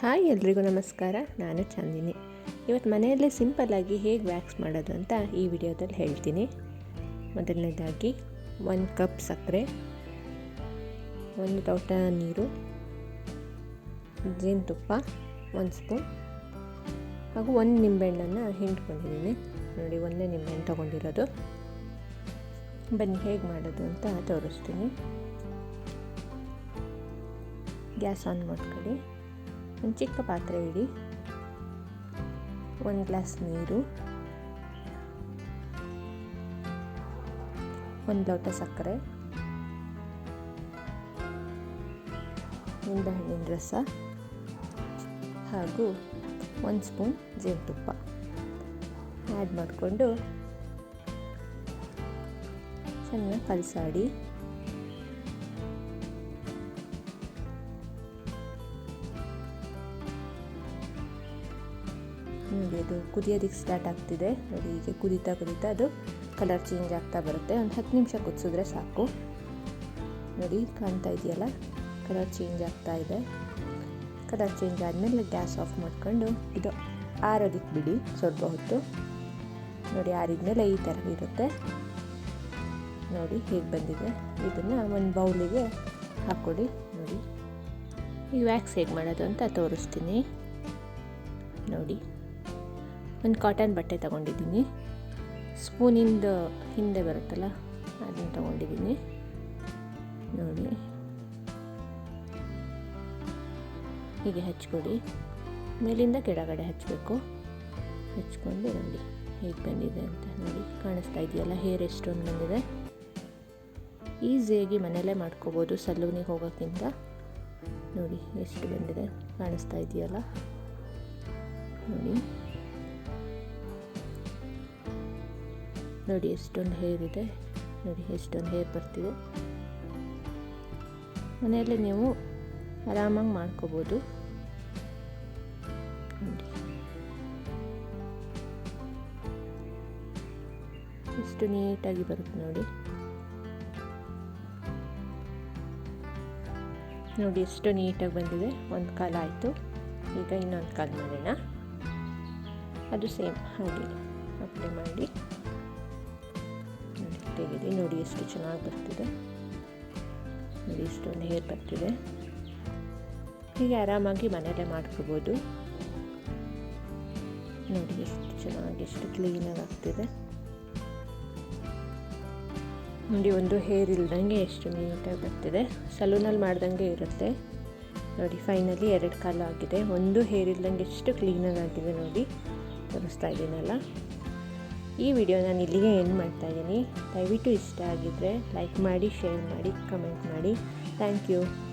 Hi ಎಲ್ರಿಗೂ ನಮಸ್ಕಾರ, ನಾನು ಚಂದಿನಿ. ಇವತ್ತು ಮನೆಯಲ್ಲೇ ಸಿಂಪಲ್ಲಾಗಿ ಹೇಗೆ ವ್ಯಾಕ್ಸ್ ಮಾಡೋದು ಅಂತ ಈ ವಿಡಿಯೋದಲ್ಲಿ ಹೇಳ್ತೀನಿ. ಮೊದಲನೇದಾಗಿ, ಒಂದು ಕಪ್ ಸಕ್ಕರೆ, ಒಂದು ತೋಟ ನೀರು, ಜೇನುತುಪ್ಪ, ಒಂದು ಸ್ಪೂನ್ ಹಾಗೂ ಒಂದು ನಿಂಬೆಹಣ್ಣನ್ನು ಹಿಂಡ್ಕೊಂಡಿದ್ದೀನಿ. ನೋಡಿ, ಒಂದೇ ನಿಂಬೆಹಣ್ಣು ತೊಗೊಂಡಿರೋದು. ಬನ್ನಿ, ಹೇಗೆ ಮಾಡೋದು ಅಂತ ತೋರಿಸ್ತೀನಿ. ಗ್ಯಾಸ್ ಆನ್ ಮಾಡ್ಕೊಳ್ಳಿ. ಒಂದು ಚಿಕ್ಕ ಪಾತ್ರೆ ಇಡಿ. ಒಂದು ಗ್ಲಾಸ್ ನೀರು. ಒಂದು ಲೋಟ ಸಕ್ಕರೆ. ನಿಂಬೆಹಣ್ಣಿನ ರಸ. ಹಾಗೂ ಒಂದು ಸ್ಪೂನ್ ಜೇನುತುಪ್ಪ. ಆ್ಯಡ್ ಮಾಡಿಕೊಂಡು ಚೆನ್ನಾಗಿ ಕಲಸಾಡಿ. ಅದು ಕುದಿಯೋದಕ್ಕೆ ಸ್ಟಾರ್ಟ್ ಆಗ್ತಿದೆ. ನೋಡಿ, ಹೀಗೆ ಕುದೀತಾ ಕುದೀತಾ ಅದು ಕಲರ್ ಚೇಂಜ್ ಆಗ್ತಾ ಬರುತ್ತೆ. ಒಂದು ಹತ್ತು ನಿಮಿಷ ಕುದಿಸಿದ್ರೆ ಸಾಕು. ನೋಡಿ, ಕಾಣ್ತಾ ಇದೆಯಲ್ಲ? ಕಲರ್ ಚೇಂಜ್ ಆಗ್ತಾ ಇದೆ. ಕಲರ್ ಚೇಂಜ್ ಆದಮೇಲೆ ಗ್ಯಾಸ್ ಆಫ್ ಮಾಡ್ಕೊಂಡು ಇದು ಆರೋದಕ್ಕೆ ಬಿಡಿ, ಸ್ವಲ್ಪ ಹೊತ್ತು. ನೋಡಿ, ಆರಿದ್ಮೇಲೆ ಈ ಥರ ಇರುತ್ತೆ. ನೋಡಿ, ಹೇಗೆ ಬಂದಿದೆ? ಇದನ್ನು ಒಂದು ಬೌಲಿಗೆ ಹಾಕ್ಕೊಡಿ ನೋಡಿ, ಈ ವ್ಯಾಕ್ಸ್ ಹೇಗೆ ಮಾಡೋದು ಅಂತ ತೋರಿಸ್ತೀನಿ. ನೋಡಿ. ಒಂದು ಕಾಟನ್ ಬಟ್ಟೆ ತಗೊಂಡಿದ್ದೀನಿ. ಸ್ಪೂನಿಂದ ಹಿಂದೆ ಬರುತ್ತಲ್ಲ, ಅದನ್ನು ತಗೊಂಡಿದ್ದೀನಿ. ನೋಡಿ. ಹೀಗೆ ಹಚ್ಕೊಡಿ. ಮೇಲಿಂದ ಕೆಳಗಡೆ ಹಚ್ಚಬೇಕು ಹಚ್ಕೊಂಡು ನೋಡಿ, ಹೇಗೆ ಬಂದಿದೆ ಅಂತ ನೋಡಿ. ಕಾಣಿಸ್ತಾ ಇದೆಯಲ್ಲ, ಹೇರ್ ಎಷ್ಟೊಂದು ಬಂದಿದೆ. ಈಸಿಯಾಗಿ ಮನೆಯಲ್ಲೇ ಮಾಡ್ಕೋಬೋದು ಸಲೂನಿಗೆ ಹೋಗೋಕ್ಕಿಂತ. ನೋಡಿ, ಎಷ್ಟು ಬಂದಿದೆ, ಕಾಣಿಸ್ತಾ ಇದೆಯಲ್ಲ. ನೋಡಿ. ನೋಡಿ, ಎಷ್ಟೊಂದು ಹೇರ್ ಇದೆ. ನೋಡಿ, ಎಷ್ಟೊಂದು ಹೇರ್ ಬರ್ತಿದೆ. ಮನೆಯಲ್ಲಿ ನೀವು ಆರಾಮಾಗಿ ಮಾಡ್ಕೋಬೋದು. ನೋಡಿ. ಎಷ್ಟು ನೀಟಾಗಿ ಬರುತ್ತೆ ನೋಡಿ. ನೋಡಿ, ಎಷ್ಟು ನೀಟಾಗಿ ಬಂದಿದೆ. ಒಂದು ಕಾಲ ಆಯಿತು. ಈಗ ಇನ್ನೊಂದು ಕಾಲ ಮಾಡೋಣ. ಅದು ಸೇಮ್ ಹಾಗೆ. ಅಪ್ಲೈ ಮಾಡಿ. ತೆಗೆದು ನೋಡಿ ಎಷ್ಟು ಚೆನ್ನಾಗಿ ಬರ್ತಿದೆ. ನೋಡಿ ಇಷ್ಟೊಂದು ಹೇರ್ ಬರ್ತಿದೆ. ಹೀಗೆ ಆರಾಮಾಗಿ ಮನೆಯಲ್ಲೇ ಮಾಡ್ಕೋಬೋದು. ನೋಡಿ ಎಷ್ಟು ಚೆನ್ನಾಗಿ ಎಷ್ಟು ಕ್ಲೀನಾಗಿ ಆಗ್ತಿದೆ. ನೋಡಿ ಒಂದು ಹೇರ್ ಇಲ್ದಂಗೆ ಎಷ್ಟು ನೀಟಾಗಿ ಬರ್ತಿದೆ. ಸಲೂನಲ್ಲಿ ಮಾಡ್ದಂಗೆ ಇರುತ್ತೆ. ನೋಡಿ ಫೈನಲಿ ಎರಡು ಕಾಲು ಆಗಿದೆ. ಒಂದು ಹೇರ್ ಇಲ್ದಂಗೆ ಎಷ್ಟು ಕ್ಲೀನಾಗಿ ಆಗಿದೆ ನೋಡಿ. ತೋರಿಸ್ತಾ ಇದ್ದೀನಲ್ಲ. ಈ ವಿಡಿಯೋ ನಾನು ಇಲ್ಲಿಗೆ ಎಂಡ್ ಮಾಡ್ತಾ ಇದ್ದೀನಿ. ದಯವಿಟ್ಟು ಇಷ್ಟ ಆಗಿದ್ದರೆ ಲೈಕ್ ಮಾಡಿ ಶೇರ್ ಮಾಡಿ ಕಮೆಂಟ್ ಮಾಡಿ. Thank you